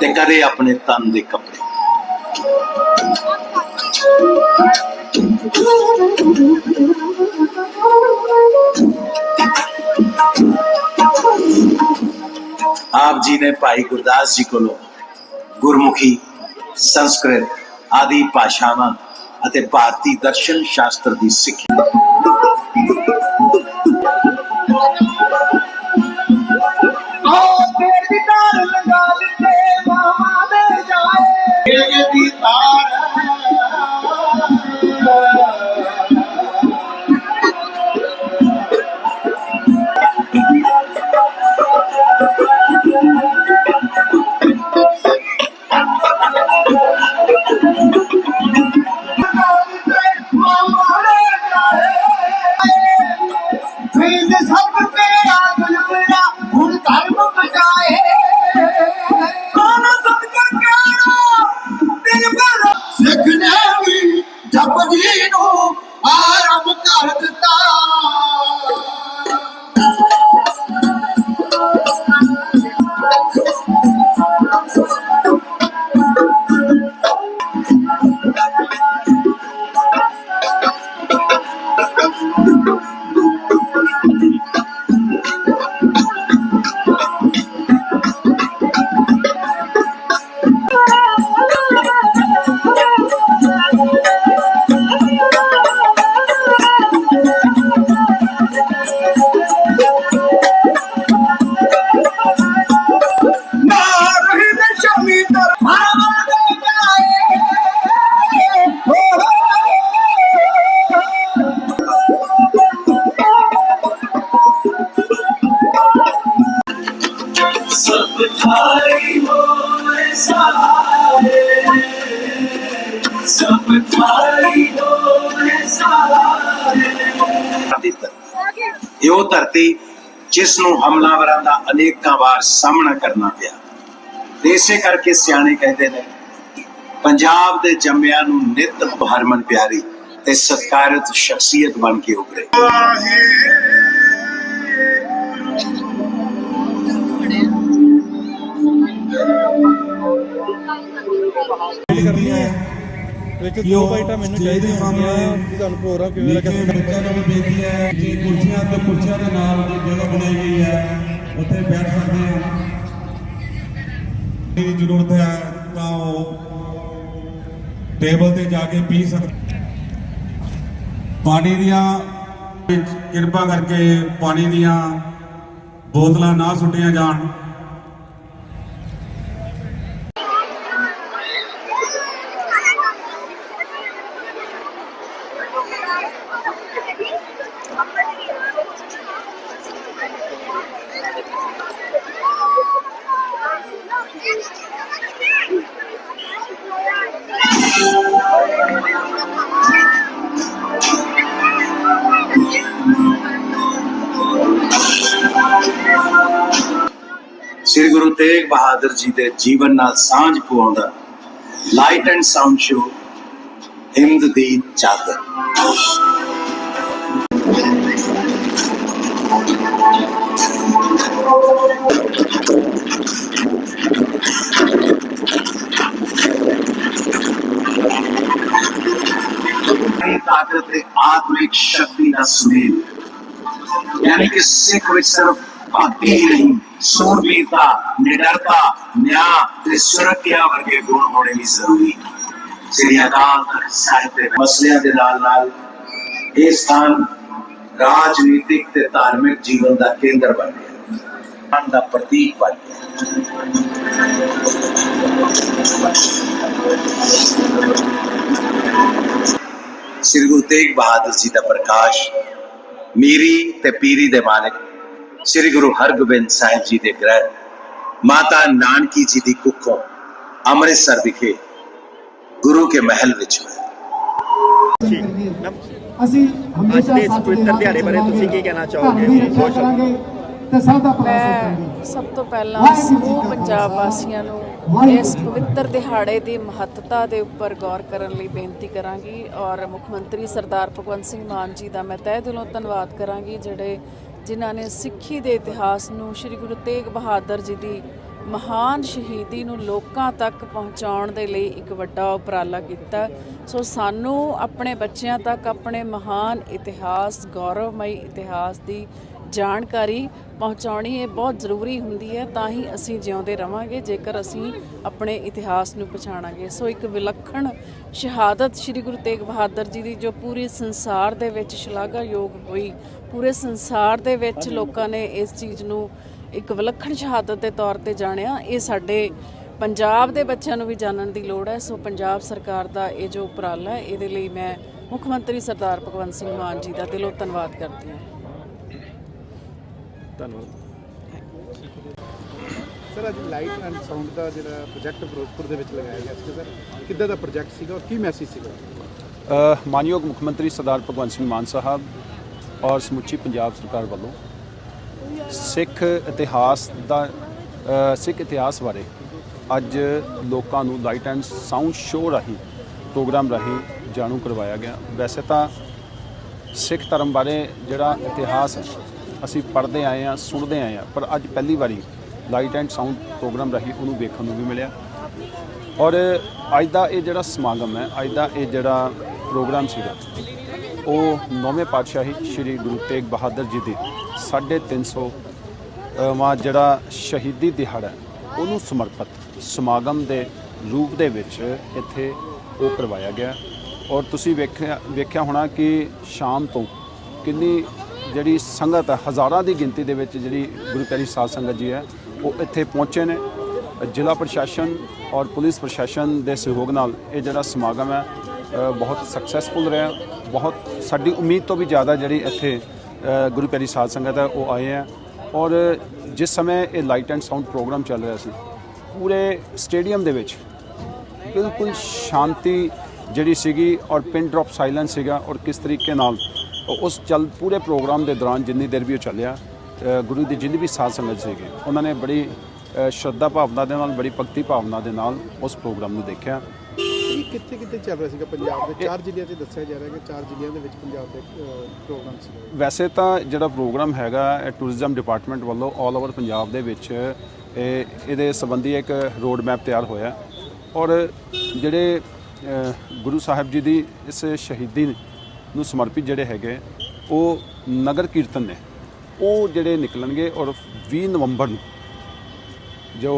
ਤੇ ਕਦੇ ਆਪਣੇ ਤਨ ਦੇ ਕੱਪੜੇ। ਆਪ ਜੀ ਨੇ ਭਾਈ ਗੁਰਦਾਸ ਜੀ ਕੋਲੋਂ ਗੁਰਮੁਖੀ, ਸੰਸਕ੍ਰਿਤ ਆਦਿ ਭਾਸ਼ਾਵਾਂ ਅਤੇ ਭਾਰਤੀ ਦਰਸ਼ਨ ਸ਼ਾਸਤਰ ਦੀ ਸਿੱਖਿਆ ਜਾਏ ਇਹ ਹਾਈ ਉਹ ਧਰਤੀ ਜਿਸ ਨੂੰ ਹਮਲਾਵਰਾਂ ਦਾ ਅਨੇਕਾਂ ਵਾਰ ਸਾਹਮਣਾ ਕਰਨਾ ਪਿਆ। ਇਸੇ ਕਰਕੇ ਸਿਆਣੇ ਕਹਿੰਦੇ ਨੇ ਪੰਜਾਬ ਦੇ ਜੰਮਿਆਂ ਨੂੰ ਨਿਤ ਹਰਮਨ ਪਿਆਰੀ ਤੇ ਸਤਕਾਰਿਤ ਸ਼ਖਸੀਅਤ ਬਣ ਕੇ ਉਭਰੇ। ਕਰਨੀਆਂ ਵਿੱਚ ਦੋ ਬਾਈਟਾਂ ਮੈਨੂੰ ਚਾਹੀਦੀਆਂ ਹੁੰਦੀਆਂ ਤੁਹਾਨੂੰ ਪ੍ਰੋਗਰਾਮ ਕਿਵੇਂ ਲੱਗਾ ਬੱਚਿਆਂ ਨੂੰ ਬੇਨਤੀ ਹੈ ਕਿ ਕੁਰਸੀਆਂ ਤੇ ਕੁਰਸੀਆਂ ਦੇ ਨਾਲ ਜਗ੍ਹਾ ਬਣਾਈ ਗਈ ਹੈ। ਉੱਥੇ ਬੈਠ ਸਕਦੇ ਆ ਦੀ ਜ਼ਰੂਰਤ ਹੈ ਤਾਂ ਉਹ ਟੇਬਲ ਤੇ ਜਾ ਕੇ ਪੀ ਸਕਦੇ ਪਾਣੀ ਦੀਆਂ ਕਿਰਪਾ ਕਰਕੇ ਪਾਣੀ ਦੀਆਂ ਬੋਤਲਾਂ ਨਾ ਸੁੱਟੀਆਂ ਜਾਣ। ਤੇਗ ਬਹਾਦਰ ਜੀ ਦੇ ਜੀਵਨ ਨਾਲ ਸਾਂਝ ਪਵਾਉਂਦਾ light and sound show Hind ਦੀ ਚਾਦਰ। ਇਹ ਤਾਕਤ ਤੇ ਆਤਮਿਕ ਸ਼ਕਤੀ ਦਾ ਸੁਮੇਲ, ਯਾਨੀ ਕਿ ਸਿੱਖ ਵਿੱਚ ਸਿਰਫ ਭਗਤੀ ਹੀ ਨਹੀਂ ਸੂਰਬੀਰਤਾ ਨਿਡਰਤਾ ਨਿਆਂ ਤੇ ਸੁਰੱਖਿਆ ਵਰਗੇ ਗੁਣ ਹੋਣੇ ਵੀ ਜ਼ਰੂਰੀ ਸ੍ਰੀ ਅਕਾਲ ਤਖਤ ਸਾਹਿਬ ਦੇ ਮਸਲਿਆਂ ਦੇ ਨਾਲ ਨਾਲ ਇਹ ਸਥਾਨ ਰਾਜਨੀਤਿਕ ਤੇ ਧਾਰਮਿਕ ਜੀਵਨ ਦਾ ਕੇਂਦਰ ਬਣ ਗਿਆ ਮਨ ਦਾ ਪ੍ਰਤੀਕ ਬਣ ਗਿਆ ਸ੍ਰੀ ਗੁਰੂ ਤੇਗ ਬਹਾਦਰ ਜੀ ਦਾ ਪ੍ਰਕਾਸ਼ ਮੀਰੀ ਤੇ ਪੀਰੀ ਦੇ ਮਾਲਕ ਸ੍ਰੀ ਗੁਰੂ ਹਰਗੋਬਿੰਦ ਸਾਹਿਬ ਜੀ ਦੇ ਗ੍ਰਹਿ ਮਾਤਾ ਨਾਨਕੀ ਜੀ ਦੀ ਕੁੱਖੋਂ ਅੰਮ੍ਰਿਤਸਰ ਵਿਖੇ ਗੁਰੂ ਕੇ ਮਹਿਲ ਵਿੱਚ ਹੋਇਆ। ਅਸੀਂ ਹਮੇਸ਼ਾ ਪਵਿੱਤਰ ਦਿਹਾੜੇ ਬਾਰੇ ਤੁਸੀਂ ਕੀ ਕਹਿਣਾ ਚਾਹੋਗੇ? ਤੇ ਸਭ ਦਾ ਮੈਂ ਸਭ ਤੋਂ ਪਹਿਲਾਂ ਸਮੂਹ ਪੰਜਾਬ ਵਾਸੀਆਂ ਨੂੰ ਇਸ ਪਵਿੱਤਰ ਦਿਹਾੜੇ ਦੀ ਮਹੱਤਤਾ ਦੇ ਉੱਪਰ ਗੌਰ ਕਰਨ ਲਈ ਬੇਨਤੀ ਕਰਾਂਗੀ ਔਰ ਮੁੱਖ ਮੰਤਰੀ ਸਰਦਾਰ ਭਗਵੰਤ ਸਿੰਘ ਮਾਨ ਜੀ ਦਾ ਮੈਂ ਤਹਿ ਦਿਲੋਂ ਧੰਨਵਾਦ ਕਰਾਂਗੀ ਜਿਹੜੇ ਜਿਨ੍ਹਾਂ ਨੇ ਸਿੱਖੀ ਦੇ ਇਤਿਹਾਸ ਨੂੰ ਸ੍ਰੀ ਗੁਰੂ ਤੇਗ ਬਹਾਦਰ ਜੀ ਦੀ ਮਹਾਨ ਸ਼ਹੀਦੀ ਨੂੰ ਲੋਕਾਂ ਤੱਕ ਪਹੁੰਚਾਉਣ ਦੇ ਲਈ ਇੱਕ ਵੱਡਾ ਉਪਰਾਲਾ ਕੀਤਾ। ਸੋ ਸਾਨੂੰ ਆਪਣੇ ਬੱਚਿਆਂ ਤੱਕ ਆਪਣੇ ਮਹਾਨ ਇਤਿਹਾਸ, ਗੌਰਵਮਈ ਇਤਿਹਾਸ ਦੀ ਜਾਣਕਾਰੀ ਪਹੁੰਚਾਉਣੀ ਇਹ ਬਹੁਤ ਜ਼ਰੂਰੀ ਹੁੰਦੀ ਹੈ, ਤਾਂ ਹੀ ਅਸੀਂ ਜਿਉਂਦੇ ਰਵਾਂਗੇ, ਜੇਕਰ ਅਸੀਂ ਆਪਣੇ ਇਤਿਹਾਸ ਨੂੰ ਪਛਾਣਾਂਗੇ। ਸੋ ਇੱਕ ਵਿਲੱਖਣ ਸ਼ਹਾਦਤ ਸ੍ਰੀ ਗੁਰੂ ਤੇਗ ਬਹਾਦਰ ਜੀ ਦੀ, ਜੋ ਪੂਰੇ ਸੰਸਾਰ ਦੇ ਵਿੱਚ ਸ਼ਲਾਘਾਯੋਗ ਹੋਈ। ਪੂਰੇ ਸੰਸਾਰ ਦੇ ਵਿੱਚ ਲੋਕਾਂ ਨੇ ਇਸ ਚੀਜ਼ ਨੂੰ ਇੱਕ ਵਿਲੱਖਣ ਸ਼ਹਾਦਤ ਦੇ ਤੌਰ ਤੇ ਜਾਣਿਆ। ਇਹ ਸਾਡੇ ਪੰਜਾਬ ਦੇ ਬੱਚਿਆਂ ਨੂੰ ਵੀ ਜਾਣਨ ਦੀ ਲੋੜ ਹੈ। ਸੋ ਪੰਜਾਬ ਸਰਕਾਰ ਦਾ ਇਹ ਜੋ ਉਪਰਾਲਾ ਹੈ, ਇਹਦੇ ਲਈ ਮੈਂ ਮੁੱਖ ਮੰਤਰੀ ਸਰਦਾਰ ਭਗਵੰਤ ਸਿੰਘ ਮਾਨ ਜੀ ਦਾ ਦਿਲੋਂ ਧੰਨਵਾਦ ਕਰਦੀ ਹਾਂ। ਸਰ ਅੱਜ ਲਾਈਟ ਐਂਡ ਸਾਊਂਡ ਦਾ ਜਿਹੜਾ ਪ੍ਰੋਜੈਕਟ ਫਿਰੋਜ਼ਪੁਰ ਦੇ ਵਿੱਚ ਲਗਾਇਆ ਗਿਆ ਸੀ ਸਰ ਕਿੱਦਾਂ ਦਾ ਪ੍ਰੋਜੈਕਟ ਸੀਗਾ ਔਰ ਕੀ ਮੈਸੇਜ ਸੀਗਾ? ਮਾਨਯੋਗ ਮੁੱਖ ਮੰਤਰੀ ਸਰਦਾਰ ਭਗਵੰਤ ਸਿੰਘ ਮਾਨ ਸਾਹਿਬ ਔਰ ਸਮੁੱਚੀ ਪੰਜਾਬ ਸਰਕਾਰ ਵੱਲੋਂ ਸਿੱਖ ਇਤਿਹਾਸ ਦਾ ਸਿੱਖ ਇਤਿਹਾਸ ਬਾਰੇ ਅੱਜ ਲੋਕਾਂ ਨੂੰ ਲਾਈਟ ਐਂਡ ਸਾਊਂਡ ਸ਼ੋਅ ਰਾਹੀਂ ਪ੍ਰੋਗਰਾਮ ਰਾਹੀਂ ਜਾਣੂ ਕਰਵਾਇਆ ਗਿਆ। ਵੈਸੇ ਤਾਂ ਸਿੱਖ ਧਰਮ ਬਾਰੇ ਜਿਹੜਾ ਇਤਿਹਾਸ ਅਸੀਂ ਪੜ੍ਹਦੇ ਆਏ ਆ ਸੁਣਦੇ ਆਏ ਆ ਪਰ ਅੱਜ ਪਹਿਲੀ ਵਾਰੀ ਲਾਈਟ ਐਂਡ ਸਾਊਂਡ ਪ੍ਰੋਗਰਾਮ ਰਾਹੀਂ ਉਹਨੂੰ ਵੇਖਣ ਨੂੰ ਵੀ ਮਿਲਿਆ। ਔਰ ਅੱਜ ਦਾ ਇਹ ਜਿਹੜਾ ਸਮਾਗਮ ਹੈ, ਅੱਜ ਦਾ ਇਹ ਜਿਹੜਾ ਪ੍ਰੋਗਰਾਮ ਸੀਗਾ, ਉਹ ਨੌਵੇਂ ਪਾਤਸ਼ਾਹੀ ਸ੍ਰੀ ਗੁਰੂ ਤੇਗ ਬਹਾਦਰ ਜੀ ਦੀ 350 ਵਾਂ ਜਿਹੜਾ ਸ਼ਹੀਦੀ ਦਿਹਾੜਾ ਉਹਨੂੰ ਸਮਰਪਿਤ ਸਮਾਗਮ ਦੇ ਰੂਪ ਦੇ ਵਿੱਚ ਇੱਥੇ ਉਹ ਕਰਵਾਇਆ ਗਿਆ। ਔਰ ਤੁਸੀਂ ਵੇਖਿਆ ਵੇਖਿਆ ਹੋਣਾ ਕਿ ਸ਼ਾਮ ਤੋਂ ਕਿੰਨੀ ਜਿਹੜੀ ਸੰਗਤ ਹੈ, ਹਜ਼ਾਰਾਂ ਦੀ ਗਿਣਤੀ ਦੇ ਵਿੱਚ ਜਿਹੜੀ ਗੁਰੂ ਪਿਆਰੀ ਸਾਧ ਸੰਗਤ ਜੀ ਹੈ, ਉਹ ਇੱਥੇ ਪਹੁੰਚੇ ਨੇ। ਜ਼ਿਲ੍ਹਾ ਪ੍ਰਸ਼ਾਸਨ ਔਰ ਪੁਲਿਸ ਪ੍ਰਸ਼ਾਸਨ ਦੇ ਸਹਿਯੋਗ ਨਾਲ ਇਹ ਜਿਹੜਾ ਸਮਾਗਮ ਹੈ ਬਹੁਤ ਸਕਸੈਸਫੁਲ ਰਿਹਾ। ਬਹੁਤ, ਸਾਡੀ ਉਮੀਦ ਤੋਂ ਵੀ ਜ਼ਿਆਦਾ ਜਿਹੜੀ ਇੱਥੇ ਗੁਰੂ ਪਿਆਰੀ ਸਾਧ ਸੰਗਤ ਹੈ, ਉਹ ਆਏ ਹੈ। ਔਰ ਜਿਸ ਸਮੇਂ ਇਹ ਲਾਈਟ ਐਂਡ ਸਾਊਂਡ ਪ੍ਰੋਗਰਾਮ ਚੱਲ ਰਿਹਾ ਸੀ, ਪੂਰੇ ਸਟੇਡੀਅਮ ਦੇ ਵਿੱਚ ਬਿਲਕੁਲ ਸ਼ਾਂਤੀ ਜਿਹੜੀ ਸੀਗੀ ਔਰ ਪਿਨ ਡ੍ਰੌਪ ਸਾਇਲੈਂਸ ਸੀਗਾ ਔਰ ਕਿਸ ਤਰੀਕੇ ਨਾਲ ਉਸ ਚੱਲ ਪੂਰੇ ਪ੍ਰੋਗਰਾਮ ਦੇ ਦੌਰਾਨ ਜਿੰਨੀ ਦੇਰ ਵੀ ਉਹ ਚੱਲਿਆ ਗੁਰੂ ਦੀ ਜਿੰਨੀ ਵੀ ਸਾਧ ਸੰਗਤ ਸੀਗੀ ਉਹਨਾਂ ਨੇ ਬੜੀ ਸ਼ਰਧਾ ਭਾਵਨਾ ਦੇ ਨਾਲ ਬੜੀ ਭਗਤੀ ਭਾਵਨਾ ਦੇ ਨਾਲ ਉਸ ਪ੍ਰੋਗਰਾਮ ਨੂੰ ਦੇਖਿਆ। ਇਹ ਕਿੱਥੇ ਕਿੱਥੇ ਚੱਲ ਰਿਹਾ ਸੀਗਾ ਪੰਜਾਬ ਦੇ? ਚਾਰ ਜ਼ਿਲ੍ਹਿਆਂ 'ਚ ਦੱਸਿਆ ਜਾ ਰਿਹਾ ਕਿ ਚਾਰ ਜ਼ਿਲ੍ਹਿਆਂ ਦੇ ਵਿੱਚ ਪੰਜਾਬ ਦੇ ਪ੍ਰੋਗਰਾਮ ਸੀਗਾ ਵੈਸੇ ਤਾਂ ਜਿਹੜਾ ਪ੍ਰੋਗਰਾਮ ਹੈਗਾ ਇਹ ਟੂਰਿਜ਼ਮ ਡਿਪਾਰਟਮੈਂਟ ਵੱਲੋਂ 올 ਓਵਰ ਪੰਜਾਬ ਦੇ ਵਿੱਚ ਇਹ ਇਹਦੇ ਸੰਬੰਧੀ ਇੱਕ ਰੋਡ ਮੈਪ ਤਿਆਰ ਹੋਇਆ। ਔਰ ਜਿਹੜੇ ਗੁਰੂ ਸਾਹਿਬ ਜੀ ਦੀ ਇਸ ਸ਼ਹੀਦੀ ਨੂੰ ਸਮਰਪਿਤ ਜਿਹੜੇ ਹੈਗੇ, ਉਹ ਨਗਰ ਕੀਰਤਨ ਨੇ। ਉਹ ਜਿਹੜੇ ਨਿਕਲਣਗੇ ਔਰ 20 ਨਵੰਬਰ ਨੂੰ ਜੋ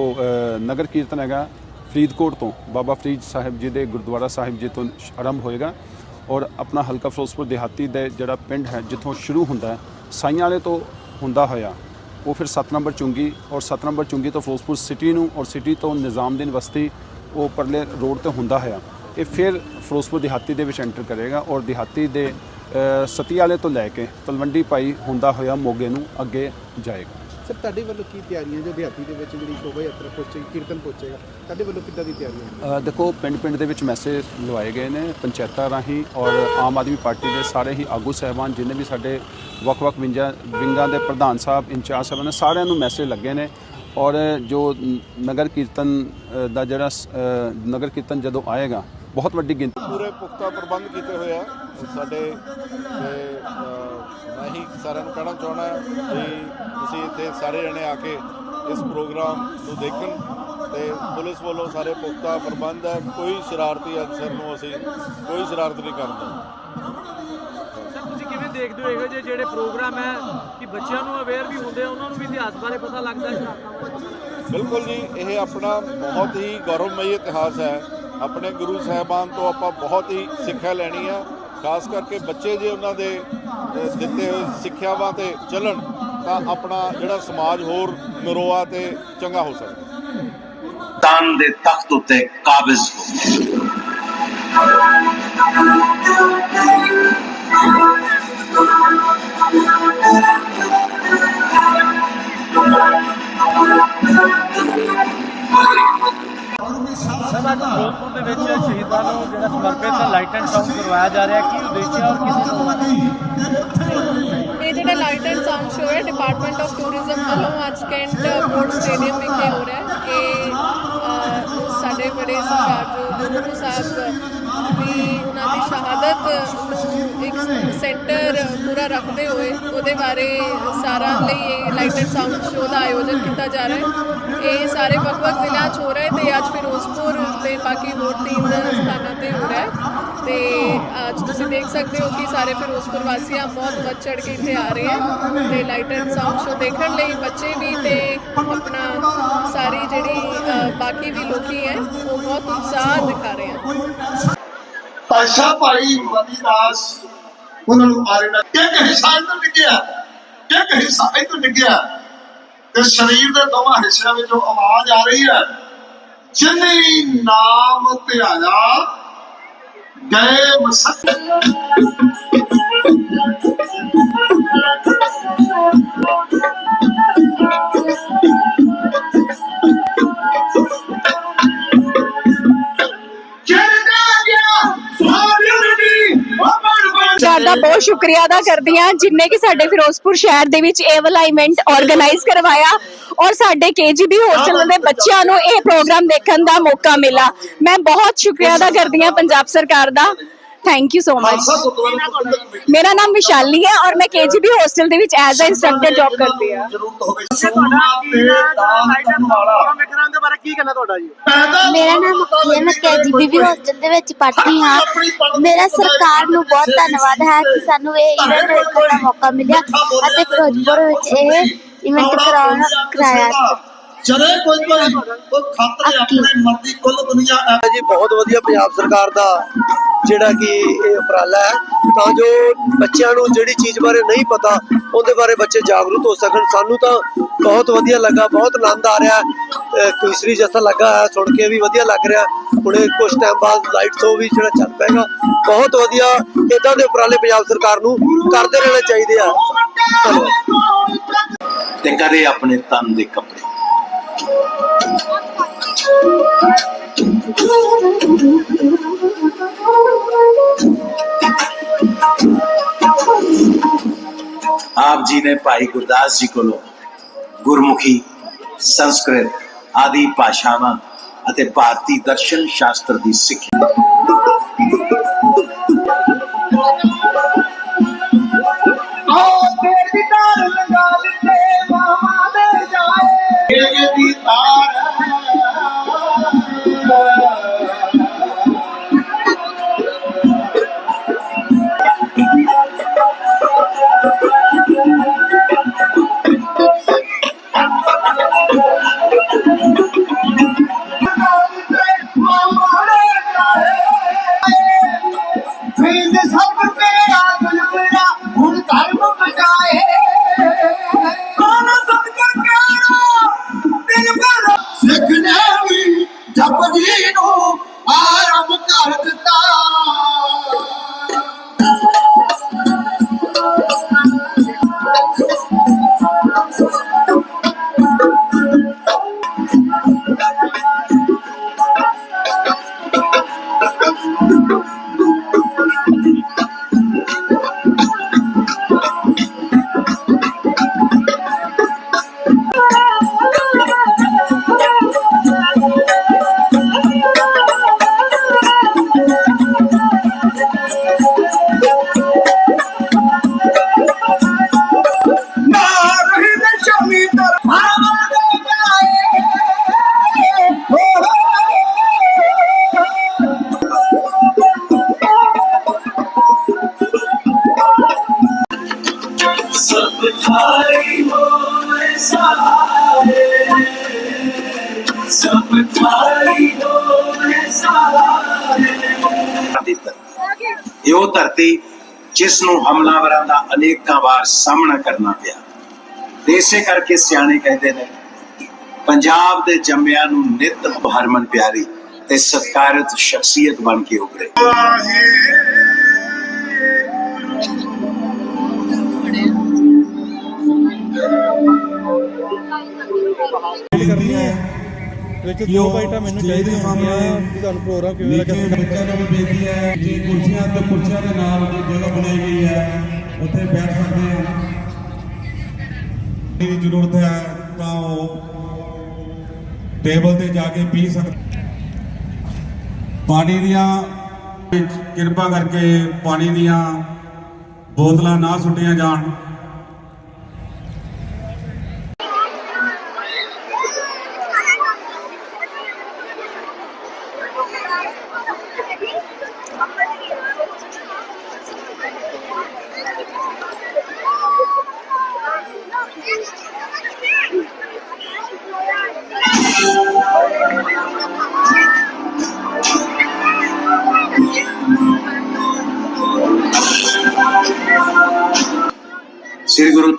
ਨਗਰ ਕੀਰਤਨ ਹੈਗਾ ਫਰੀਦਕੋਟ ਤੋਂ, ਬਾਬਾ ਫਰੀਦ ਸਾਹਿਬ ਜੀ ਦੇ ਗੁਰਦੁਆਰਾ ਸਾਹਿਬ ਜੀ ਤੋਂ ਆਰੰਭ ਹੋਏਗਾ ਔਰ ਆਪਣਾ ਹਲਕਾ ਫਿਰੋਜ਼ਪੁਰ ਦਿਹਾਤੀ ਦੇ ਜਿਹੜਾ ਪਿੰਡ ਹੈ ਜਿੱਥੋਂ ਸ਼ੁਰੂ ਹੁੰਦਾ ਸਾਈਆਂ ਵਾਲੇ ਤੋਂ ਹੁੰਦਾ ਹੋਇਆ, ਉਹ ਫਿਰ 7 ਨੰਬਰ ਚੁੰਗੀ ਔਰ 7 ਨੰਬਰ ਚੁੰਗੀ ਤੋਂ ਫਿਰੋਜ਼ਪੁਰ ਸਿਟੀ ਨੂੰ ਔਰ ਸਿਟੀ ਤੋਂ ਨਿਜ਼ਾਮਦੀਨ ਬਸਤੀ, ਉਹ ਪਰਲੇ ਰੋਡ ਤੇ ਹੁੰਦਾ ਹੋਇਆ। ਇਹ ਫਿਰ ਫਿਰੋਜ਼ਪੁਰ ਦਿਹਾਤੀ ਦੇ ਵਿੱਚ ਐਂਟਰ ਕਰੇਗਾ ਔਰ ਦਿਹਾਤੀ ਦੇ ਸਤੀ ਵਾਲੇ ਤੋਂ ਲੈ ਕੇ ਤਲਵੰਡੀ ਪਾਈ ਹੁੰਦਾ ਹੋਇਆ ਮੋਗੇ ਨੂੰ ਅੱਗੇ ਜਾਏਗਾ। ਸਰ ਤੁਹਾਡੇ ਵੱਲੋਂ ਕੀ ਤਿਆਰੀਆਂ ਜੋ ਦਿਹਾਤੀ ਦੇ ਵਿੱਚ ਜਿਹੜੀ ਸ਼ੋਭਾ ਯਾਤਰਾ ਪਹੁੰਚੇਗੀ ਕੀਰਤਨ ਪਹੁੰਚੇਗਾ ਤੁਹਾਡੇ ਵੱਲੋਂ ਕਿੱਦਾਂ ਦੀ ਤਿਆਰੀਆਂ ਦੇਖੋ ਪਿੰਡ ਪਿੰਡ ਦੇ ਵਿੱਚ ਮੈਸੇਜ ਲਵਾਏ ਗਏ ਨੇ ਪੰਚਾਇਤਾਂ ਰਾਹੀਂ ਔਰ ਆਮ ਆਦਮੀ ਪਾਰਟੀ ਦੇ ਸਾਰੇ ਹੀ ਆਗੂ ਸਹਿਬਾਨ ਜਿੰਨੇ ਵੀ ਸਾਡੇ ਵੱਖ-ਵੱਖ ਵਿੰਗਾਂ ਦੇ ਪ੍ਰਧਾਨ ਸਾਹਿਬ ਇੰਚਾਰਜ ਸਾਹਿਬਾਨ ਨੇ ਸਾਰਿਆਂ ਨੂੰ ਮੈਸੇਜ ਲੱਗੇ ਨੇ ਔਰ ਜੋ ਨਗਰ ਕੀਰਤਨ ਦਾ ਜਿਹੜਾ ਨਗਰ ਕੀਰਤਨ ਜਦੋਂ ਆਏਗਾ ਬਹੁਤ ਵੱਡੀ ਗਿਣਤੀ। ਪੂਰੇ ਪੁਖਤਾ ਪ੍ਰਬੰਧ ਕੀਤੇ ਹੋਏ ਆ। ਸਾਡੇ ਤੇ ਮੈਂ ਹੀ ਸਾਰਿਆਂ ਨੂੰ ਕਹਿਣਾ ਚਾਹਣਾ ਕਿ ਤੁਸੀਂ ਇੱਥੇ ਸਾਰੇ ਜਣੇ ਆ ਕੇ ਇਸ ਪ੍ਰੋਗਰਾਮ ਨੂੰ ਦੇਖਣ ਤੇ ਪੁਲਿਸ ਵੱਲੋਂ ਸਾਰੇ ਪੁਖਤਾ ਪ੍ਰਬੰਧ ਹੈ। ਕੋਈ ਸ਼ਰਾਰਤੀ ਅਨਸਰ ਨੂੰ ਅਸੀਂ ਕੋਈ ਸ਼ਰਾਰਤ ਨਹੀਂ ਕਰਦੇ। ਸਰ ਤੁਸੀਂ ਕਿਵੇਂ ਦੇਖਦੇ ਹੋ ਇਹੋ ਜਿਹੇ ਜਿਹੜੇ ਪ੍ਰੋਗਰਾਮ ਹੈ ਕਿ ਬੱਚਿਆਂ ਨੂੰ ਅਵੇਅਰ ਵੀ ਹੁੰਦੇ ਆ ਉਹਨਾਂ ਨੂੰ ਵੀ ਇਤਿਹਾਸ ਬਾਰੇ ਪਤਾ ਲੱਗਦਾ ਹੈ ਸ਼ਰਾਰਤਾਂ ਬਾਰੇ ਪਤਾ ਲੱਗਦਾ ਹੈ। ਬਿਲਕੁਲ ਜੀ ਇਹ ਆਪਣਾ ਬਹੁਤ ਹੀ ਗੌਰਵਮਈ ਇਤਿਹਾਸ ਹੈ। ਆਪਣੇ ਗੁਰੂ ਸਾਹਿਬਾਨ ਤੋਂ ਆਪਾਂ ਬਹੁਤ ਹੀ ਸਿੱਖਿਆ ਲੈਣੀ ਆ ਖਾਸ ਕਰਕੇ ਬੱਚੇ ਜੇ ਉਹਨਾਂ ਦੇ ਦਿੱਤੇ ਹੋਏ ਸਿੱਖਿਆਵਾਂ ਤੇ ਚੱਲਣ ਤਾਂ ਆਪਣਾ ਜਿਹੜਾ ਸਮਾਜ ਹੋਰ ਨਰੋਆ ਤੇ ਚੰਗਾ ਹੋ ਸਕਦਾ ਤਾਨ ਦੇ ਤਖਤ ਉਤੇ ਕਾਬਜ਼ ਹੋ। ਅੱਜ ਫਿਰੋਜ਼ਪੁਰ ਦੇ ਵਿੱਚ ਸ਼ਹੀਦਾਂ ਨੂੰ ਜਿਹੜਾ ਸਮਰਪਿਤ ਲਾਈਟ ਐਂਡ ਸਾਊਂਡ ਕਰਵਾਇਆ ਜਾ ਰਿਹਾ, ਕੀ ਉਦੇਸ਼ ਹੈ ਔਰ ਕਿਸੇ ਨੂੰ ਇਹ ਜਿਹੜਾ ਲਾਈਟ ਐਂਡ ਸਾਊਂਡ ਸ਼ੋਅ ਹੈ ਡਿਪਾਰਟਮੈਂਟ ਆਫ ਟੂਰਿਜ਼ਮ ਵੱਲੋਂ ਅੱਜ ਕੈਂਟ ਪੋਰਟ ਸਟੇਡੀਅਮ ਵਿਖੇ ਹੋ ਰਿਹਾ ਹੈ। ਇਹ ਸਾਡੇ ਬੜੇ ਸਰਕਾਰ ਜੋ ਗੁਰੂ ਸਾਹਿਬ ਵੀ ਉਹਨਾਂ ਦੀ ਸ਼ਹਾਦਤ ਨੂੰ ਇੱਕ ਸੈਂਟਰ ਪੂਰਾ ਰੱਖਦੇ ਹੋਏ ਉਹਦੇ ਬਾਰੇ ਸਾਰਾ ਲਈ ਇਹ ਲਾਈਟ ਐਂਡ ਸਾਊਂਡ ਸ਼ੋਅ ਦਾ ਆਯੋਜਨ ਕੀਤਾ ਜਾ ਰਿਹਾ ਹੈ। ਇਹ ਸਾਰੇ ਵੱਖ-ਵੱਖ ਜ਼ਿਲ੍ਹਿਆਂ 'ਚ ਹੋ ਰਿਹਾ ਹੈ ਤੇ ਅੱਜ ਫਿਰੋਜ਼ਪੁਰ ਤੇ ਬਾਕੀ ਹੋਰ ਤਿੰਨ ਸਥਾਨਾਂ ਤੇ ਹੋ ਰਿਹਾ ਹੈ। ਤੇ ਅੱਜ ਤੁਸੀਂ ਦੇਖ ਸਕਦੇ ਹੋ ਕਿ ਸਾਰੇ ਫਿਰੋਜ਼ਪੁਰ ਵਾਸੀਆਂ ਬਹੁਤ ਵੱਧ ਚੜ ਕੇ ਇੱਥੇ ਆ ਰਹੇ ਹਨ ਤੇ ਲਾਈਟ ਐਂਡ ਸਾਊਂਡ ਸ਼ੋਅ ਦੇਖਣ ਲਈ ਬੱਚੇ ਵੀ ਤੇ ਆਪਣਾ ਸਾਰੀ ਜਿਹੜੀ ਬਾਕੀ ਵੀ ਲੋਕੀ ਹੈ, ਉਹ ਬਹੁਤ ਉਤਸ਼ਾਹ ਦਿਖਾ ਰਹੇ ਹਨ। ਪਾਸ਼ਾ ਭਾਈ ਮਦੀਦਾਸ ਉਹਨਾਂ ਨੂੰ ਆ ਇੱਕ ਹਿੱਸਾ ਇੱਧਰ ਡਿੱਗਿਆ? ਇੱਕ ਹਿੱਸਾ ਇੱਧਰ ਡਿੱਗਿਆ? ਤੇ ਸਰੀਰ ਦੇ ਦੋਵਾਂ ਹਿੱਸਿਆਂ ਵਿੱਚੋਂ ਆਵਾਜ਼ ਆ ਰਹੀ ਹੈ, ਜਿਨੇ ਨਾਮ ਧਿਆਇਆ, ਗਏ ਮਸਕ ਅਮਰ ਬਹੁਤ ਸ਼ੁਕਰੀਆ ਅਦਾ ਕਰਦੀ ਹਾਂ ਜਿਨਨੇ ਕਿ ਸਾਡੇ ਫਿਰੋਜ਼ਪੁਰ ਸ਼ਹਿਰ ਦੇ ਵਿੱਚ ਇਹ ਵਾਲਾ ਇਵੈਂਟ ਆਰਗੇਨਾਈਜ਼ ਕਰਵਾਇਆ ਔਰ ਸਾਡੇ ਕੇਜੀਬੀ ਹੋਸਟਲ ਦੇ ਬੱਚਿਆਂ ਨੂੰ ਇਹ ਪ੍ਰੋਗਰਾਮ ਦੇਖਣ ਦਾ ਮੌਕਾ ਮਿਲਾ ਮੈਂ ਬਹੁਤ ਸ਼ੁਕਰੀਆ ਅਦਾ ਕਰਦੀ ਹਾਂ ਪੰਜਾਬ ਸਰਕਾਰ ਦਾ। ਥੈਂਕ ਯੂ ਸੋ ਮਚ ਮੇਰਾ ਨਾਮ ਵਿਸ਼ਾਲੀ ਹੈ ਔਰ ਮੈਂ ਕੇਜੀਬੀ ਹੋਸਟਲ ਦੇ ਵਿੱਚ ਐਜ਼ ਅ ਇੰਸਟ੍ਰਕਟਰ ਜੌਬ ਕਰਦੀ ਕਰਨ ਪੈਦਾ ਮੇਰਾ ਨਾਮ ਮੈਂ ਕੇਜੀਬੀ ਹੋਸਟਲ ਦੇ ਵਿੱਚ ਪੜ੍ਹਦੀ ਹਾਂ ਮੇਰਾ ਸਰਕਾਰ ਨੂੰ ਬਹੁਤ ਧੰਨਵਾਦ ਹੈ ਕਿ ਸਾਨੂੰ ਇਹ ਇਵੈਂਟ ਦੇਖਣ ਦਾ ਮੌਕਾ ਮਿਲਿਆ ਅਤੇ ਫਿਰੋਜ਼ਪੁਰ ਵਿੱਚ ਇਹ ਇਵੈਂਟ ਕਰਾਉਣ ਕਰਾਇਆ ਜਰੇ ਕੋਈ ਕੋਈ ਉਹ ਖਾਤਰ ਆਪਣੇ ਮਰਦੀ ਕੁੱਲ ਦੁਨੀਆ ਐ ਜੀ ਬਹੁਤ ਵਧੀਆ ਪੰਜਾਬ ਸਰਕਾਰ ਦਾ ਜਿਹੜਾ ਕਿ ਇਹ ਉਪਰਾਲਾ ਹੈ। ਤਾਂ ਜੋ ਬੱਚਿਆਂ ਨੂੰ ਜਿਹੜੀ ਚੀਜ਼ ਬਾਰੇ ਨਹੀਂ ਪਤਾ ਉਹਦੇ ਬਾਰੇ ਬੱਚੇ ਜਾਗਰੂਕ ਹੋ ਸਕਣ। ਸਾਨੂੰ ਤਾਂ ਬਹੁਤ ਵਧੀਆ ਲੱਗਾ ਬਹੁਤ ਆਨੰਦ ਆ ਰਿਹਾ। ਹੈ ਤੀਸਰੀ ਜਥਾ ਲੱਗਾ ਹੈ ਸੁਣ ਕੇ ਵੀ ਵਧੀਆ ਲੱਗ ਰਿਹਾ। ਹੁਣੇ ਕੁਝ ਟਾਈਮ ਬਾਅਦ ਲਾਈਟ ਸ਼ੋ ਵੀ ਜਿਹੜਾ ਚੱਲ ਪਏਗਾ। ਬਹੁਤ ਵਧੀਆ ਇਦਾਂ ਦੇ ਉਪਰਾਲੇ ਪੰਜਾਬ ਸਰਕਾਰ ਨੂੰ ਕਰਦੇ ਰਹਿਣੇ ਚਾਹੀਦੇ ਆ। ਧੰਨਵਾਦ। ਤੇ ਕਰੇ ਆਪਣੇ ਤਨ ਦੇ ਕੱਪੜੇ। ਆਪ ਜੀ ਨੇ ਭਾਈ ਗੁਰਦਾਸ ਜੀ ਕੋਲੋਂ ਗੁਰਮੁਖੀ, ਸੰਸਕ੍ਰਿਤ ਆਦਿ ਭਾਸ਼ਾਵਾਂ ਅਤੇ ਭਾਰਤੀ ਦਰਸ਼ਨ ਸ਼ਾਸਤਰ ਦੀ ਸਿੱਖਿਆ ਕੋਈ ਧਰਤੀ ਜਿਸ ਨੂੰ ਹਮਲਾਵਰਾਂ ਦਾ ਅਨੇਕਾਂ ਵਾਰ ਸਾਹਮਣਾ ਕਰਨਾ ਪਿਆ। ਦੇਸੇ ਕਰਕੇ ਸਿਆਣੇ ਕਹਿੰਦੇ ਨੇ ਪੰਜਾਬ ਦੇ ਜੰਮਿਆਂ ਨੂੰ ਨਿਤ ਹਰਮਨ ਪਿਆਰੀ ਤੇ ਸਤਕਾਰਿਤ ਸ਼ਖਸੀਅਤ ਬਣ ਕੇ ਉਭਰੇ। ਕਰਨੀ ਹੈ ਵਿੱਚ ਦੋ ਬਾਈਟਾਂ ਮੈਨੂੰ ਚਾਹੀਦੀਆਂ ਹੁੰਦੀਆਂ ਕਿ ਤੁਹਾਨੂੰ ਪ੍ਰੋਗਰਾਮ ਕਿਵੇਂ ਲੱਗਾ? ਬੱਚਿਆਂ ਨੂੰ ਬੇਨਤੀ ਹੈ ਜੇ ਕੁਰਸੀਆਂ ਤੇ ਕੁਰਸੀਆਂ ਦੇ ਨਾਲ ਕੋਈ ਜਗ੍ਹਾ ਬਣਾਈ ਗਈ ਹੈ। ਉੱਥੇ ਬੈਠ ਸਕਦੇ ਆ ਦੀ ਜ਼ਰੂਰਤ ਹੈ ਤਾਂ ਉਹ ਟੇਬਲ ਤੇ ਜਾ ਕੇ ਪੀ ਸਕਦੇ ਪਾਣੀ ਦੀਆਂ ਕਿਰਪਾ ਕਰਕੇ ਪਾਣੀ ਦੀਆਂ ਬੋਤਲਾਂ ਨਾ ਸੁੱਟੀਆਂ ਜਾਣ।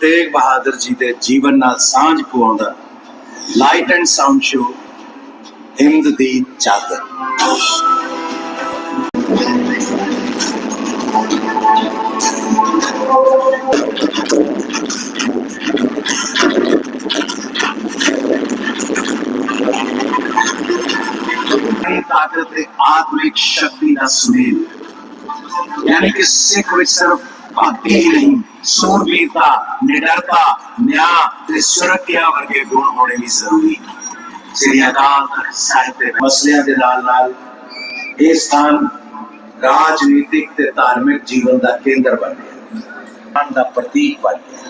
ਤੇਗ ਬਹਾਦਰ ਜੀ ਦੇ ਜੀਵਨ ਨਾਲ ਸਾਂਝ ਪਾਉਂਦਾ light and sound show Hind ਦੀ ਚਾਦਰ। ਆਪਣੀ ਤਾਕਤ ਤੇ ਆਤਮਿਕ ਸ਼ਕਤੀ ਦਾ ਸੁਮੇਲ, ਯਾਨੀ ਕਿ ਸਿੱਖ ਵਿੱਚ ਸਿਰਫ ਭਗਤੀ ਹੀ ਨਹੀਂ ਸੂਰਬੀਰਤਾ ਨਿਡਰਤਾ ਨਿਆਂ ਤੇ ਸੁਰੱਖਿਆ ਵਰਗੇ ਗੁਣ ਹੋਣੇ ਵੀ ਜ਼ਰੂਰੀ ਸ੍ਰੀ ਅਕਾਲ ਤਖਤ ਸਾਹਿਬ ਦੇ ਮਸਲਿਆਂ ਦੇ ਨਾਲ ਨਾਲ ਇਹ ਸਥਾਨ ਰਾਜਨੀਤਿਕ ਤੇ ਧਾਰਮਿਕ ਜੀਵਨ ਦਾ ਕੇਂਦਰ ਬਣ ਗਿਆ ਮਨ ਦਾ ਪ੍ਰਤੀਕ ਬਣ ਗਿਆ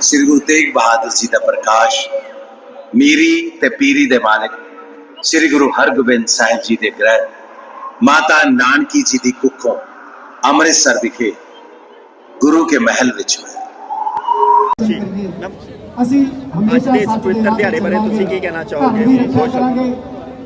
ਸ੍ਰੀ ਗੁਰੂ ਤੇਗ ਬਹਾਦਰ ਜੀ ਦਾ ਪ੍ਰਕਾਸ਼ ਮੀਰੀ ਤੇ ਪੀਰੀ ਦੇ ਮਾਲਕ ਸ੍ਰੀ ਗੁਰੂ ਹਰਗੋਬਿੰਦ ਸਾਹਿਬ ਜੀ ਦੇ ਗ੍ਰਹਿ ਮਾਤਾ ਨਾਨਕੀ ਜੀ ਦੀ ਕੁੱਖੋਂ ਅੰਮ੍ਰਿਤਸਰ ਵਿਖੇ ਗੁਰੂ ਕੇ ਮਹਿਲ ਵਿੱਚ ਹੋਇਆ। ਅਸੀਂ ਹਮੇਸ਼ਾ ਸੱਚ ਪਵਿੱਤਰ ਦਿਹਾੜੇ ਬਾਰੇ ਤੁਸੀਂ ਕੀ ਕਹਿਣਾ ਚਾਹੋਗੇ?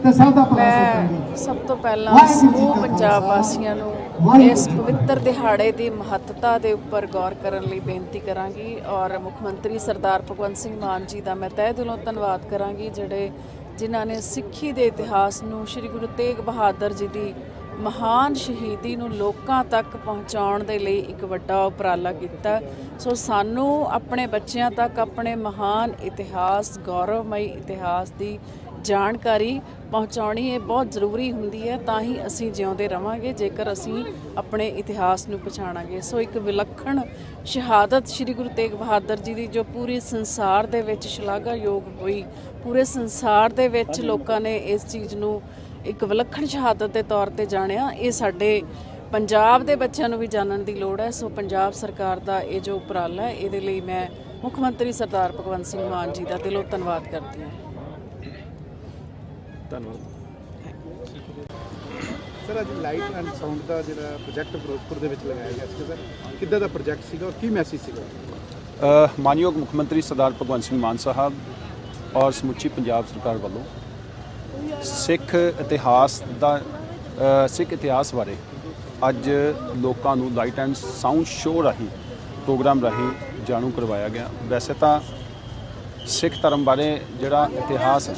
ਤੇ ਸਭ ਦਾ ਮੈਂ ਸਭ ਤੋਂ ਪਹਿਲਾਂ ਸਮੂਹ ਪੰਜਾਬ ਵਾਸੀਆਂ ਨੂੰ ਇਸ ਪਵਿੱਤਰ ਦਿਹਾੜੇ ਦੀ ਮਹੱਤਤਾ ਦੇ ਉੱਪਰ ਗੌਰ ਕਰਨ ਲਈ ਬੇਨਤੀ ਕਰਾਂਗੀ ਔਰ ਮੁੱਖ ਮੰਤਰੀ ਸਰਦਾਰ ਭਗਵੰਤ ਸਿੰਘ ਮਾਨ ਜੀ ਦਾ ਮੈਂ ਤਹਿ ਦਿਲੋਂ ਧੰਨਵਾਦ ਕਰਾਂਗੀ ਜਿਹੜੇ ਜਿਨ੍ਹਾਂ ਨੇ ਸਿੱਖੀ ਦੇ ਇਤਿਹਾਸ ਨੂੰ ਸ੍ਰੀ ਗੁਰੂ ਤੇਗ ਬਹਾਦਰ ਜੀ ਦੀ ਮਹਾਨ ਸ਼ਹੀਦੀ ਨੂੰ ਲੋਕਾਂ ਤੱਕ ਪਹੁੰਚਾਉਣ ਦੇ ਲਈ ਇੱਕ ਵੱਡਾ ਉਪਰਾਲਾ ਕੀਤਾ। ਸੋ ਸਾਨੂੰ ਆਪਣੇ ਬੱਚਿਆਂ ਤੱਕ ਆਪਣੇ ਮਹਾਨ ਇਤਿਹਾਸ, ਗੌਰਵਮਈ ਇਤਿਹਾਸ ਦੀ ਜਾਣਕਾਰੀ ਪਹੁੰਚਾਉਣੀ ਇਹ ਬਹੁਤ ਜ਼ਰੂਰੀ ਹੁੰਦੀ ਹੈ, ਤਾਂ ਹੀ ਅਸੀਂ ਜਿਉਂਦੇ ਰਵਾਂਗੇ, ਜੇਕਰ ਅਸੀਂ ਆਪਣੇ ਇਤਿਹਾਸ ਨੂੰ ਪਛਾਣਾਂਗੇ। ਸੋ ਇੱਕ ਵਿਲੱਖਣ ਸ਼ਹਾਦਤ ਸ੍ਰੀ ਗੁਰੂ ਤੇਗ ਬਹਾਦਰ ਜੀ ਦੀ, ਜੋ ਪੂਰੇ ਸੰਸਾਰ ਦੇ ਵਿੱਚ ਸ਼ਲਾਘਾਯੋਗ ਹੋਈ। ਪੂਰੇ ਸੰਸਾਰ ਦੇ ਵਿੱਚ ਲੋਕਾਂ ਨੇ ਇਸ ਚੀਜ਼ ਨੂੰ ਇੱਕ ਵਿਲੱਖਣ ਸ਼ਹਾਦਤ ਦੇ ਤੌਰ ਤੇ ਜਾਣਿਆ ਇਹ ਸਾਡੇ ਪੰਜਾਬ ਦੇ ਬੱਚਿਆਂ ਨੂੰ ਵੀ ਜਾਣਨ ਦੀ ਲੋੜ ਹੈ। ਸੋ ਪੰਜਾਬ ਸਰਕਾਰ ਦਾ ਇਹ ਜੋ ਉਪਰਾਲਾ ਹੈ ਇਹਦੇ ਲਈ ਮੈਂ ਮੁੱਖ ਮੰਤਰੀ ਸਰਦਾਰ ਭਗਵੰਤ ਸਿੰਘ ਮਾਨ ਜੀ ਦਾ ਦਿਲੋਂ ਧੰਨਵਾਦ ਕਰਦੀ ਹਾਂ। ਸਰ ਅੱਜ ਲਾਈਟ ਐਂਡ ਸਾਊਂਡ ਦਾ ਜਿਹੜਾ ਪ੍ਰੋਜੈਕਟ ਫਿਰੋਜ਼ਪੁਰ ਦੇ ਵਿੱਚ ਲਗਾਇਆ ਗਿਆ ਸੀ ਸਰ ਕਿੱਦਾਂ ਦਾ ਪ੍ਰੋਜੈਕਟ ਸੀਗਾ ਔਰ ਕੀ ਮੈਸੇਜ ਸੀਗਾ? ਅ, ਮਾਨਯੋਗ ਮੁੱਖ ਮੰਤਰੀ ਸਰਦਾਰ ਭਗਵੰਤ ਸਿੰਘ ਮਾਨ ਸਾਹਿਬ ਔਰ ਸਮੁੱਚੀ ਪੰਜਾਬ ਸਰਕਾਰ ਵੱਲੋਂ ਸਿੱਖ ਇਤਿਹਾਸ ਦਾ ਸਿੱਖ ਇਤਿਹਾਸ ਬਾਰੇ ਅੱਜ ਲੋਕਾਂ ਨੂੰ ਲਾਈਟ ਐਂਡ ਸਾਊਂਡ ਸ਼ੋਅ ਰਾਹੀਂ, ਪ੍ਰੋਗਰਾਮ ਰਾਹੀਂ ਜਾਣੂ ਕਰਵਾਇਆ ਗਿਆ। ਵੈਸੇ ਤਾਂ ਸਿੱਖ ਧਰਮ ਬਾਰੇ ਜਿਹੜਾ ਇਤਿਹਾਸ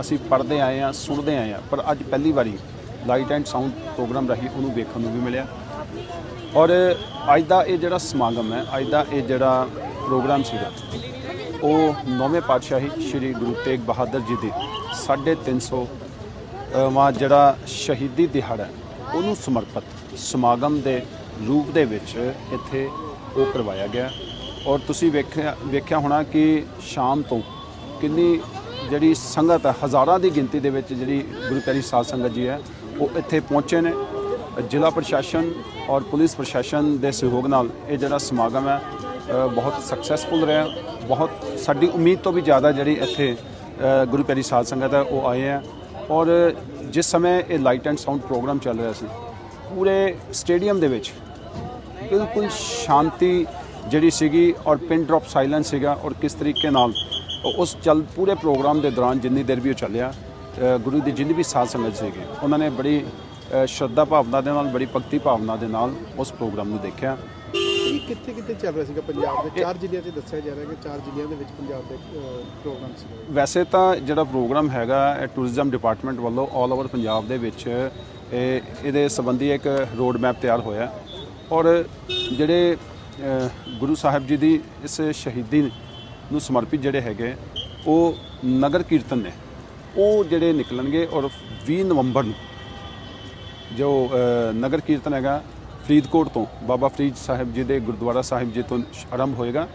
ਅਸੀਂ ਪੜ੍ਹਦੇ ਆਏ ਆ ਸੁਣਦੇ ਆਏ ਆ ਪਰ ਅੱਜ ਪਹਿਲੀ ਵਾਰੀ ਲਾਈਟ ਐਂਡ ਸਾਊਂਡ ਪ੍ਰੋਗਰਾਮ ਰਾਹੀਂ ਉਹਨੂੰ ਵੇਖਣ ਨੂੰ ਵੀ ਮਿਲਿਆ। ਔਰ ਅੱਜ ਦਾ ਇਹ ਜਿਹੜਾ ਸਮਾਗਮ ਹੈ, ਅੱਜ ਦਾ ਇਹ ਜਿਹੜਾ ਪ੍ਰੋਗਰਾਮ ਸੀਗਾ, ਉਹ ਨੌਵੇਂ ਪਾਤਸ਼ਾਹੀ ਸ੍ਰੀ ਗੁਰੂ ਤੇਗ ਬਹਾਦਰ ਜੀ ਦੀ 350 ਵਾਂ ਜਿਹੜਾ ਸ਼ਹੀਦੀ ਦਿਹਾੜਾ ਹੈ, ਉਹਨੂੰ ਸਮਰਪਿਤ ਸਮਾਗਮ ਦੇ ਰੂਪ ਦੇ ਵਿੱਚ ਇੱਥੇ ਉਹ ਕਰਵਾਇਆ ਗਿਆ। ਔਰ ਤੁਸੀਂ ਵੇਖਿਆ ਵੇਖਿਆ ਹੋਣਾ ਕਿ ਸ਼ਾਮ ਤੋਂ ਕਿੰਨੀ ਜਿਹੜੀ ਸੰਗਤ ਹੈ ਹਜ਼ਾਰਾਂ ਦੀ ਗਿਣਤੀ ਦੇ ਵਿੱਚ ਜਿਹੜੀ ਗੁਰੂ ਪਿਆਰੀ ਸਾਧ ਸੰਗਤ ਜੀ ਹੈ ਉਹ ਇੱਥੇ ਪਹੁੰਚੇ ਨੇ। ਜ਼ਿਲ੍ਹਾ ਪ੍ਰਸ਼ਾਸਨ ਔਰ ਪੁਲਿਸ ਪ੍ਰਸ਼ਾਸਨ ਦੇ ਸਹਿਯੋਗ ਨਾਲ ਇਹ ਜਿਹੜਾ ਸਮਾਗਮ ਹੈ ਅ, ਬਹੁਤ ਸਕਸੈਸਫੁਲ ਰਿਹਾ। ਬਹੁਤ ਸਾਡੀ ਉਮੀਦ ਤੋਂ ਵੀ ਜ਼ਿਆਦਾ ਜਿਹੜੀ ਇੱਥੇ ਗੁਰੂ ਪਿਆਰੀ ਸਾਧ ਸੰਗਤ ਹੈ, ਉਹ ਆਏ ਹੈ ਔਰ ਜਿਸ ਸਮੇਂ ਇਹ ਲਾਈਟ ਐਂਡ ਸਾਊਂਡ ਪ੍ਰੋਗਰਾਮ ਚੱਲ ਰਿਹਾ ਸੀ, ਪੂਰੇ ਸਟੇਡੀਅਮ ਦੇ ਵਿੱਚ ਬਿਲਕੁਲ ਸ਼ਾਂਤੀ ਜਿਹੜੀ ਸੀਗੀ ਔਰ ਪਿਨ ਡ੍ਰੌਪ ਸਾਇਲੈਂਸ ਸੀਗਾ ਔਰ ਕਿਸ ਤਰੀਕੇ ਨਾਲ ਉਸ ਚੱਲ, ਪੂਰੇ ਪ੍ਰੋਗਰਾਮ ਦੇ ਦੌਰਾਨ ਜਿੰਨੀ ਦੇਰ ਵੀ ਉਹ ਚੱਲਿਆ ਗੁਰੂ ਦੀ ਜਿੰਨੀ ਵੀ ਸਾਧ ਸੰਗਤ ਸੀਗੀ, ਉਹਨਾਂ ਨੇ ਬੜੀ ਸ਼ਰਧਾ ਭਾਵਨਾ ਦੇ ਨਾਲ, ਬੜੀ ਭਗਤੀ ਭਾਵਨਾ ਦੇ ਨਾਲ ਉਸ ਪ੍ਰੋਗਰਾਮ ਨੂੰ ਦੇਖਿਆ। ਕਿੱਥੇ ਕਿੱਥੇ ਚੱਲ ਰਿਹਾ ਸੀਗਾ ਪੰਜਾਬ ਦੇ? ਚਾਰ ਜ਼ਿਲ੍ਹਿਆਂ 'ਚ ਦੱਸਿਆ ਜਾ ਰਿਹਾ ਕਿ ਚਾਰ ਜ਼ਿਲ੍ਹਿਆਂ ਦੇ ਵਿੱਚ ਪੰਜਾਬ ਦੇ ਪ੍ਰੋਗਰਾਮ ਸੀਗਾ ਵੈਸੇ ਤਾਂ ਜਿਹੜਾ ਪ੍ਰੋਗਰਾਮ ਹੈਗਾ ਟੂਰਿਜ਼ਮ ਡਿਪਾਰਟਮੈਂਟ ਵੱਲੋਂ ਆਲ ਓਵਰ ਪੰਜਾਬ ਦੇ ਵਿੱਚ, ਇਹ, ਇਹਦੇ ਸੰਬੰਧੀ ਇੱਕ ਰੋਡ ਮੈਪ ਤਿਆਰ ਹੋਇਆ ਔਰ ਜਿਹੜੇ ਗੁਰੂ ਸਾਹਿਬ ਜੀ ਦੀ ਇਸ ਸ਼ਹੀਦੀ ਨੂੰ ਸਮਰਪਿਤ ਜਿਹੜੇ ਹੈਗੇ, ਉਹ ਨਗਰ ਕੀਰਤਨ ਨੇ। ਉਹ ਜਿਹੜੇ ਨਿਕਲਣਗੇ ਔਰ 20 ਨਵੰਬਰ ਨੂੰ ਜੋ ਨਗਰ ਕੀਰਤਨ ਹੈਗਾ ਫਰੀਦਕੋਟ ਤੋਂ ਬਾਬਾ ਫਰੀਦ ਸਾਹਿਬ ਜੀ ਦੇ ਗੁਰਦੁਆਰਾ ਸਾਹਿਬ ਜੀ ਤੋਂ ਆਰੰਭ ਹੋਏਗਾ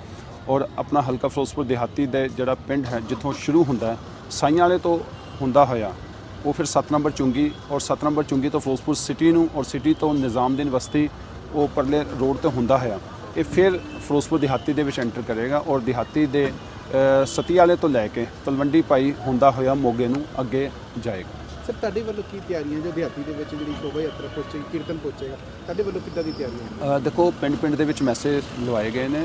ਔਰ ਆਪਣਾ ਹਲਕਾ ਫਿਰੋਜ਼ਪੁਰ ਦਿਹਾਤੀ ਦੇ ਜਿਹੜਾ ਪਿੰਡ ਹੈ, ਜਿੱਥੋਂ ਸ਼ੁਰੂ ਹੁੰਦਾ ਸਾਈਆਂ ਵਾਲੇ ਤੋਂ ਹੁੰਦਾ ਹੋਇਆ, ਉਹ ਫਿਰ 7 ਨੰਬਰ ਚੁੰਗੀ ਔਰ 7 ਨੰਬਰ ਚੁੰਗੀ ਤੋਂ ਫਿਰੋਜ਼ਪੁਰ ਸਿਟੀ ਨੂੰ ਔਰ ਸਿਟੀ ਤੋਂ ਨਿਜ਼ਾਮਦੀਨ ਵਸਤੀ ਉਹ ਪਰਲੇ ਰੋਡ ਤੇ ਹੁੰਦਾ ਹੋਇਆ, ਇਹ ਫਿਰ ਫਿਰੋਜ਼ਪੁਰ ਦਿਹਾਤੀ ਦੇ ਵਿੱਚ ਐਂਟਰ ਕਰੇਗਾ ਔਰ ਦਿਹਾਤੀ ਦੇ ਸਤੀ ਵਾਲੇ ਤੋਂ ਲੈ ਕੇ ਤਲਵੰਡੀ ਪਾਈ ਹੁੰਦਾ ਹੋਇਆ ਮੋਗੇ ਨੂੰ ਅੱਗੇ ਜਾਏਗਾ। ਸਰ ਤੁਹਾਡੇ ਵੱਲੋਂ ਕੀ ਤਿਆਰੀਆਂ ਜੋ ਦਿਹਾਤੀ ਦੇ ਵਿੱਚ ਜਿਹੜੀ ਸ਼ੋਭਾ ਯਾਤਰਾ ਪਹੁੰਚੇਗੀ ਕੀਰਤਨ ਪਹੁੰਚੇਗਾ ਤੁਹਾਡੇ ਵੱਲੋਂ ਕਿੱਦਾਂ ਦੀ ਤਿਆਰੀਆਂ ਅ, ਦੇਖੋ ਪਿੰਡ ਪਿੰਡ ਦੇ ਵਿੱਚ ਮੈਸੇਜ ਲਵਾਏ ਗਏ ਨੇ।